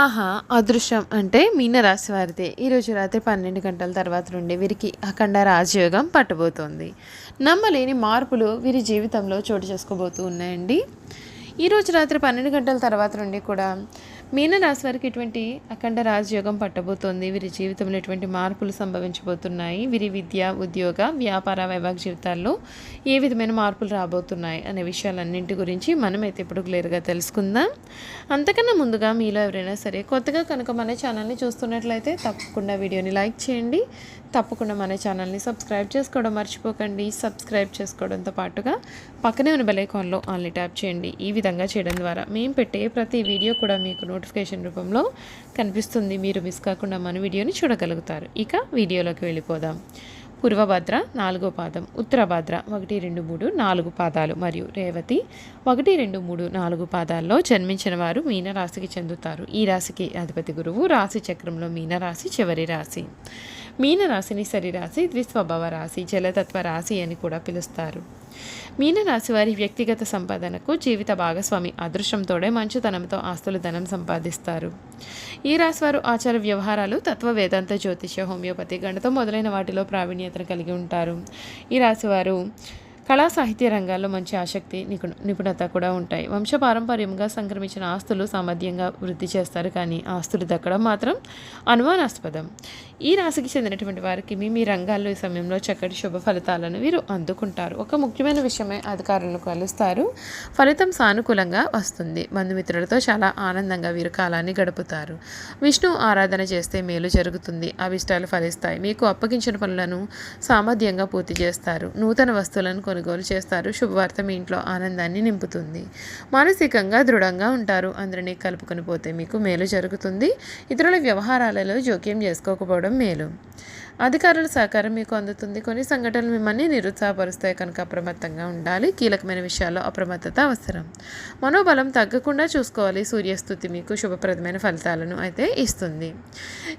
ఆహా అదృశ్యం అంటే మీనరాశి వారిదే. ఈరోజు రాత్రి పన్నెండు గంటల తర్వాత నుండి వీరికి అఖండ రాజయోగం పట్టబోతోంది. నమ్మలేని మార్పులు వీరి జీవితంలో చోటు చేసుకోబోతూ ఉన్నాయండి. ఈరోజు రాత్రి పన్నెండు గంటల తర్వాత నుండి కూడా మీనరాశి వారికి ఇటువంటి అఖండ రాజయోగం పట్టబోతోంది. వీరి జీవితంలో ఎటువంటి మార్పులు సంభవించబోతున్నాయి? వీరి విద్య ఉద్యోగ వ్యాపార వైభాగ జీవితాల్లో ఏ విధమైన మార్పులు రాబోతున్నాయి అనే విషయాలన్నింటి గురించి మనమైతే ఇప్పుడు క్లియర్గా తెలుసుకుందాం. అంతకన్నా ముందుగా మీలో ఎవరైనా సరే కొత్తగా కనుక మన ఛానల్ని చూస్తున్నట్లయితే తప్పకుండా వీడియోని లైక్ చేయండి. తప్పకుండా మన ఛానల్ని సబ్స్క్రైబ్ చేసుకోవడం మర్చిపోకండి. సబ్స్క్రైబ్ చేసుకోవడంతో పాటుగా పక్కనే ఉన్న బెలైకాన్లో ఆన్లీ ట్యాప్ చేయండి. ఈ విధంగా చేయడం ద్వారా మేము పెట్టే ప్రతి వీడియో కూడా మీకు నోటిఫికేషన్ రూపంలో కనిపిస్తుంది. మీరు మిస్ కాకుండా మన వీడియోని చూడగలుగుతారు. ఇక వీడియోలోకి వెళ్ళిపోదాం. పూర్వభద్ర నాలుగో పాదం ఉత్తరభద్ర ఒకటి రెండు మూడు నాలుగు పాదాలు మరియు రేవతి ఒకటి రెండు మూడు నాలుగు పాదాల్లో జన్మించిన వారు మీనరాశికి చెందుతారు. ఈ రాశికి అధిపతి గురువు రాశి చక్రంలో మీనరాశి చివరి రాశి. మీనరాశిని సరిరాశి ద్విస్వభావ రాశి జలతత్వ రాశి అని కూడా పిలుస్తారు. మీనరాశి వారి వ్యక్తిగత సంపాదనకు జీవిత భాగస్వామి అదృష్టంతోడే మంచుతనంతో ఆస్తులు ధనం సంపాదిస్తారు. ఈ రాశి వారు ఆచార వ్యవహారాలు తత్వ వేదాంత జ్యోతిష హోమియోపతి గణితం మొదలైన వాటిలో ప్రావీణ్యతను కలిగి ఉంటారు. ఈ రాశివారు కళా సాహిత్య రంగాల్లో మంచి ఆసక్తి నిపుణత కూడా ఉంటాయి. వంశపారంపర్యంగా సంక్రమించిన ఆస్తులు సామర్థ్యంగా వృద్ధి చేస్తారు. కానీ ఆస్తులు దక్కడం మాత్రం అనుమానాస్పదం. ఈ రాశికి చెందినటువంటి వారికి మీ మీ రంగాల్లో ఈ సమయంలో చక్కటి శుభ ఫలితాలను వీరు అందుకుంటారు. ఒక ముఖ్యమైన విషయమే అధికారులను కలుస్తారు. ఫలితం సానుకూలంగా వస్తుంది. బంధుమిత్రులతో చాలా ఆనందంగా వీరు కాలాన్ని గడుపుతారు. విష్ణు ఆరాధన చేస్తే మేలు జరుగుతుంది. అభిష్టాలు ఫలిస్తాయి. మీకు అప్పగించిన పనులను సామర్థ్యంగా పూర్తి చేస్తారు. నూతన వస్తువులను కొనుగోలు చేస్తారు. శుభవార్త మీ ఇంట్లో ఆనందాన్ని నింపుతుంది. మానసికంగా దృఢంగా ఉంటారు. అందరినీ కలుపుకొని పోతే మీకు మేలు జరుగుతుంది. ఇతరుల వ్యవహారాలలో జోక్యం చేసుకోకపోవడం మేలు. అధికారుల సహకారం మీకు అందుతుంది. కొన్ని సంఘటనలు మిమ్మల్ని నిరుత్సాహపరుస్తాయి కనుక అప్రమత్తంగా ఉండాలి. కీలకమైన విషయాల్లో అప్రమత్తత అవసరం. మనోబలం తగ్గకుండా చూసుకోవాలి. సూర్యస్థుతి మీకు శుభప్రదమైన ఫలితాలను అయితే ఇస్తుంది.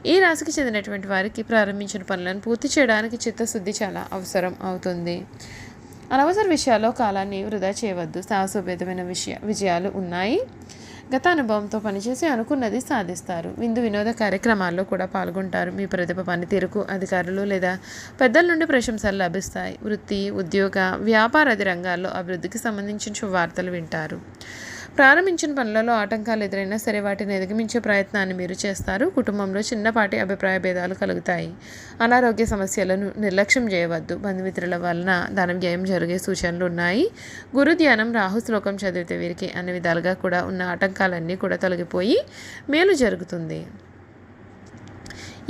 ఈ రాశికి చెందినటువంటి వారికి ప్రారంభించిన పనులను పూర్తి చేయడానికి చిత్తశుద్ధి చాలా అవసరం అవుతుంది. అనవసర విషయాల్లో కాలాన్ని వృధా చేయవద్దు. సాహసోపేతమైన విషయ విజయాలు ఉన్నాయి. గత అనుభవంతో పనిచేసి అనుకున్నది సాధిస్తారు. విందు వినోద కార్యక్రమాల్లో కూడా పాల్గొంటారు. మీ ప్రతిభ పనితీరుకు అధికారులు లేదా పెద్దల నుండి ప్రశంసలు లభిస్తాయి. వృత్తి ఉద్యోగ వ్యాపారాది రంగాల్లో అభివృద్ధికి సంబంధించిన శుభవార్తలు వింటారు. ప్రారంభించిన పనులలో ఆటంకాలు ఎదురైనా సరే వాటిని అధిగమించే ప్రయత్నాన్ని మీరు చేస్తారు. కుటుంబంలో చిన్నపాటి అభిప్రాయ భేదాలు కలుగుతాయి. అనారోగ్య సమస్యలను నిర్లక్ష్యం చేయవద్దు. బంధుమిత్రుల వలన ధన వ్యయం జరిగే సూచనలు ఉన్నాయి. గురు ధ్యానం రాహు శ్లోకం చదివితే వీరికి అన్ని విధాలుగా కూడా ఉన్న ఆటంకాలన్నీ కూడా తొలగిపోయి మేలు జరుగుతుంది.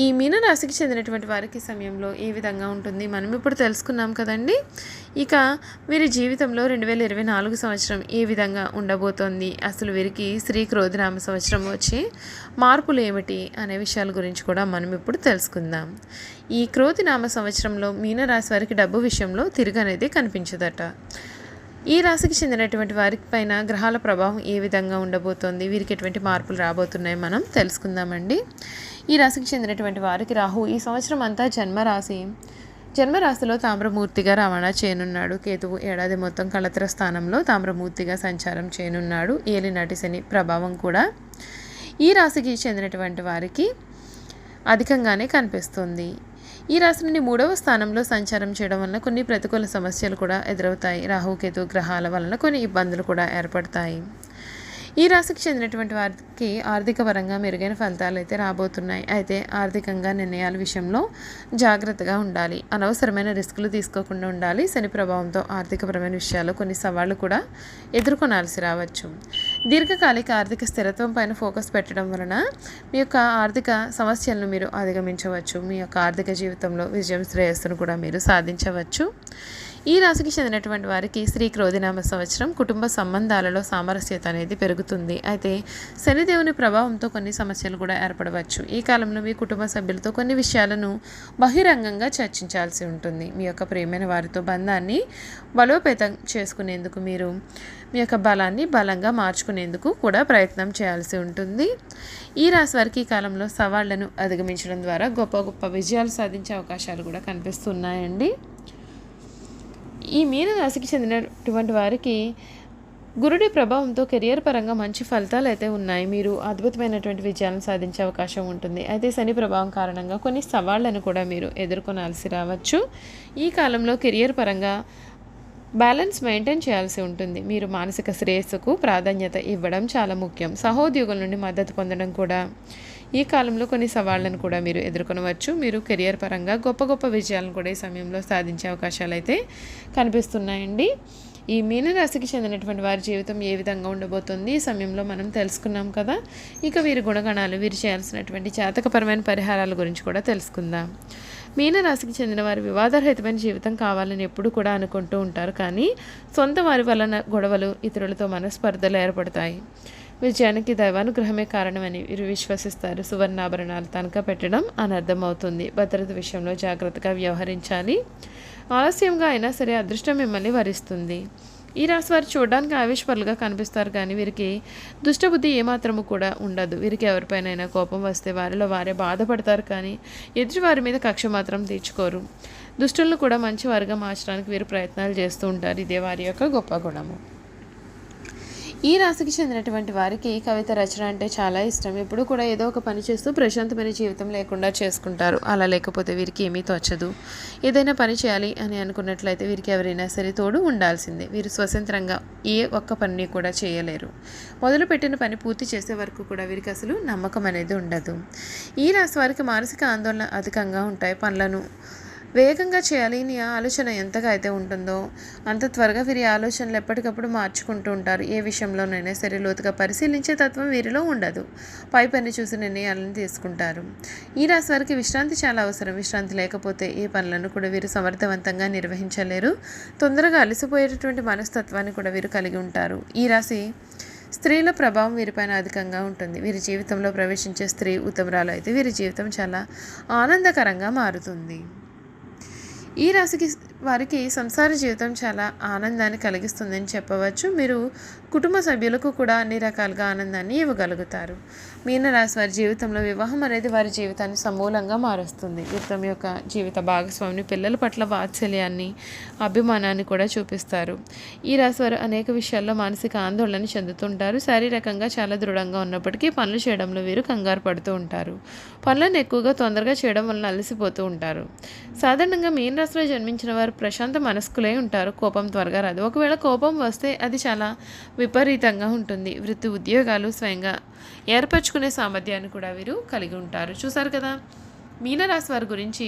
ఈ మీనరాశికి చెందినటువంటి వారికి సమయంలో ఏ విధంగా ఉంటుంది? మనం ఇప్పుడు తెలుసుకున్నాం కదండి. ఇక వీరి జీవితంలో రెండు వేల ఇరవై నాలుగు సంవత్సరం ఏ విధంగా ఉండబోతోంది? అసలు వీరికి శ్రీ క్రోధినామ సంవత్సరం వచ్చి మార్పులు ఏమిటి అనే విషయాల గురించి కూడా మనం ఇప్పుడు తెలుసుకుందాం. ఈ క్రోధినామ సంవత్సరంలో మీనరాశి వారికి డబ్బు విషయంలో తిరుగు అనేది కనిపించదట. ఈ రాశికి చెందినటువంటి వారి పైన గ్రహాల ప్రభావం ఏ విధంగా ఉండబోతోంది? వీరికి ఎటువంటి మార్పులు రాబోతున్నాయి మనం తెలుసుకుందామండి. ఈ రాశికి చెందినటువంటి వారికి రాహు ఈ సంవత్సరం అంతా జన్మరాశి. జన్మరాశిలో తామ్రమూర్తిగా రవాణా చేయనున్నాడు. కేతువు ఏడాది మొత్తం కళత్ర స్థానంలో తామ్రమూర్తిగా సంచారం చేయనున్నాడు. ఏలినాటి శని ప్రభావం కూడా ఈ రాశికి చెందినటువంటి వారికి అధికంగానే కనిపిస్తుంది. ఈ రాశి నుండి మూడవ స్థానంలో సంచారం చేయడం వలన కొన్ని ప్రతికూల సమస్యలు కూడా ఎదురవుతాయి. రాహుకేతు గ్రహాల వలన కొన్ని ఇబ్బందులు కూడా ఏర్పడతాయి. ఈ రాశికి చెందినటువంటి వారికి ఆర్థిక పరంగా మెరుగైన ఫలితాలు అయితే రాబోతున్నాయి. అయితే ఆర్థికంగా నిర్ణయాల విషయంలో జాగ్రత్తగా ఉండాలి. అనవసరమైన రిస్కులు తీసుకోకుండా ఉండాలి. శని ప్రభావంతో ఆర్థికపరమైన విషయాల్లో కొన్ని సవాళ్ళు కూడా ఎదుర్కొనాల్సి రావచ్చు. దీర్ఘకాలిక ఆర్థిక స్థిరత్వం పైన ఫోకస్ పెట్టడం వలన మీ యొక్క ఆర్థిక సమస్యలను మీరు అధిగమించవచ్చు. మీ యొక్క ఆర్థిక జీవితంలో విజయం శ్రేయస్సును కూడా మీరు సాధించవచ్చు. ఈ రాశికి చెందినటువంటి వారికి శ్రీ క్రోధినామ సంవత్సరం కుటుంబ సంబంధాలలో సామరస్యత అనేది పెరుగుతుంది. అయితే శనిదేవుని ప్రభావంతో కొన్ని సమస్యలు కూడా ఏర్పడవచ్చు. ఈ కాలంలో మీ కుటుంబ సభ్యులతో కొన్ని విషయాలను బహిరంగంగా చర్చించాల్సి ఉంటుంది. మీ యొక్క ప్రేమైన వారితో బంధాన్ని బలోపేతం చేసుకునేందుకు మీరు మీ యొక్క బలాన్ని బలంగా మార్చుకునేందుకు కూడా ప్రయత్నం చేయాల్సి ఉంటుంది. ఈ రాశి వారికి ఈ కాలంలో సవాళ్ళను అధిగమించడం ద్వారా గొప్ప గొప్ప విజయాలు సాధించే అవకాశాలు కూడా కనిపిస్తున్నాయండి. ఈ మీన రాశికి చెందినటువంటి వారికి గురుడి ప్రభావంతో కెరియర్ పరంగా మంచి ఫలితాలు అయితే ఉన్నాయి. మీరు అద్భుతమైనటువంటి విజయాలను సాధించే అవకాశం ఉంటుంది. అయితే శని ప్రభావం కారణంగా కొన్ని సవాళ్ళను కూడా మీరు ఎదుర్కొనాల్సి రావచ్చు. ఈ కాలంలో కెరియర్ పరంగా బ్యాలెన్స్ మెయింటైన్ చేయాల్సి ఉంటుంది. మీరు మానసిక శ్రేయస్సుకు ప్రాధాన్యత ఇవ్వడం చాలా ముఖ్యం. సహోద్యోగుల నుండి మద్దతు పొందడం కూడా ఈ కాలంలో కొన్ని సవాళ్ళను కూడా మీరు ఎదుర్కొనవచ్చు. మీరు కెరియర్ పరంగా గొప్ప గొప్ప విజయాలను కూడా ఈ సమయంలో సాధించే అవకాశాలు అయితే కనిపిస్తున్నాయండి. ఈ మీనరాశికి చెందినటువంటి వారి జీవితం ఏ విధంగా ఉండబోతుంది? ఈ సమయంలో మనం తెలుసుకున్నాం కదా. ఇక వీరి గుణగణాలు వీరు చేయాల్సినటువంటి జాతకపరమైన పరిహారాల గురించి కూడా తెలుసుకుందాం. మీనరాశికి చెందిన వారి వివాదరహితమైన జీవితం కావాలని ఎప్పుడు కూడా అనుకుంటూ ఉంటారు. కానీ సొంత వారి వలన గొడవలు ఇతరులతో మనస్పర్ధలు ఏర్పడతాయి. విజయానికి దైవానుగ్రహమే కారణమని వీరు విశ్వసిస్తారు. సువర్ణాభరణాలు తనఖా పెట్టడం అనర్థమవుతుంది. భద్రత విషయంలో జాగ్రత్తగా వ్యవహరించాలి. ఆలస్యంగా అయినా సరే అదృష్టం మిమ్మల్ని వరిస్తుంది. ఈ రాశి వారు చూడడానికి ఆవిష్పరులుగా కనిపిస్తారు కానీ వీరికి దుష్టబుద్ధి ఏమాత్రము కూడా ఉండదు. వీరికి ఎవరిపైనైనా కోపం వస్తే వారిలో వారే బాధపడతారు కానీ ఎదుటి వారి మీద కక్ష మాత్రం తీర్చుకోరు. దుష్టులను కూడా మంచి వారిగా మార్చడానికి వీరు ప్రయత్నాలు చేస్తూ ఉంటారు. ఇదే వారి యొక్క గొప్ప గుణము. ఈ రాశికి చెందినటువంటి వారికి కవిత రచన అంటే చాలా ఇష్టం. ఎప్పుడు కూడా ఏదో ఒక పని చేస్తూ ప్రశాంతమైన జీవితం లేకుండా చేసుకుంటారు. అలా లేకపోతే వీరికి ఏమీ తోచదు. ఏదైనా పని చేయాలి అని అనుకున్నట్లయితే వీరికి ఎవరైనా సరే తోడు ఉండాల్సిందే. వీరు స్వతంత్రంగా ఏ ఒక్క పనిని కూడా చేయలేరు. మొదలుపెట్టిన పని పూర్తి చేసే వరకు కూడా వీరికి అసలు నమ్మకం అనేది ఉండదు. ఈ రాశి వారికి మానసిక ఆందోళన అధికంగా ఉంటాయి. పనులను వేగంగా చేయాలి. నీ ఆలోచన ఎంతగా అయితే ఉంటుందో అంత త్వరగా వీరి ఆలోచనలు ఎప్పటికప్పుడు మార్చుకుంటూ ఉంటారు. ఏ విషయంలోనైనా సరే లోతుగా పరిశీలించే తత్వం వీరిలో ఉండదు. పై పని చూసి నిర్ణయాలను తీసుకుంటారు. ఈ రాశి వారికి విశ్రాంతి చాలా అవసరం. విశ్రాంతి లేకపోతే ఏ పనులను కూడా వీరు సమర్థవంతంగా నిర్వహించలేరు. తొందరగా అలసిపోయేటటువంటి మనస్తత్వాన్ని కూడా వీరు కలిగి ఉంటారు. ఈ రాశి స్త్రీల ప్రభావం వీరిపైన అధికంగా ఉంటుంది. వీరి జీవితంలో ప్రవేశించే స్త్రీ ఉత్తమరాలు అయితే వీరి జీవితం చాలా ఆనందకరంగా మారుతుంది. ఈ రాశికి వారికి సంసార జీవితం చాలా ఆనందాన్ని కలిగిస్తుందని చెప్పవచ్చు. మీరు కుటుంబ సభ్యులకు కూడా అన్ని రకాలుగా ఆనందాన్ని ఇవ్వగలుగుతారు. మీనరాశి వారి జీవితంలో వివాహం అనేది వారి జీవితాన్ని సమూలంగా మారుస్తుంది. వీరు యొక్క జీవిత భాగస్వామిని పిల్లల పట్ల వాత్సల్యాన్ని అభిమానాన్ని కూడా చూపిస్తారు. ఈ రాశి వారు అనేక విషయాల్లో మానసిక ఆందోళన చెందుతుంటారు. శారీరకంగా చాలా దృఢంగా ఉన్నప్పటికీ పనులు చేయడంలో వీరు కంగారు పడుతూ ఉంటారు. పనులను ఎక్కువగా తొందరగా చేయడం వలన అలసిపోతూ ఉంటారు. సాధారణంగా మీనరాశిలో జన్మించిన వారు వారు ప్రశాంత మనస్కులై ఉంటారు కోపం త్వరగా రాదు. ఒకవేళ కోపం వస్తే అది చాలా విపరీతంగా ఉంటుంది. వృత్తి ఉద్యోగాలు స్వయంగా ఏర్పరచుకునే సామర్థ్యాన్ని కూడా వీరు కలిగి ఉంటారు. చూసారు కదా మీనరాశి వారి గురించి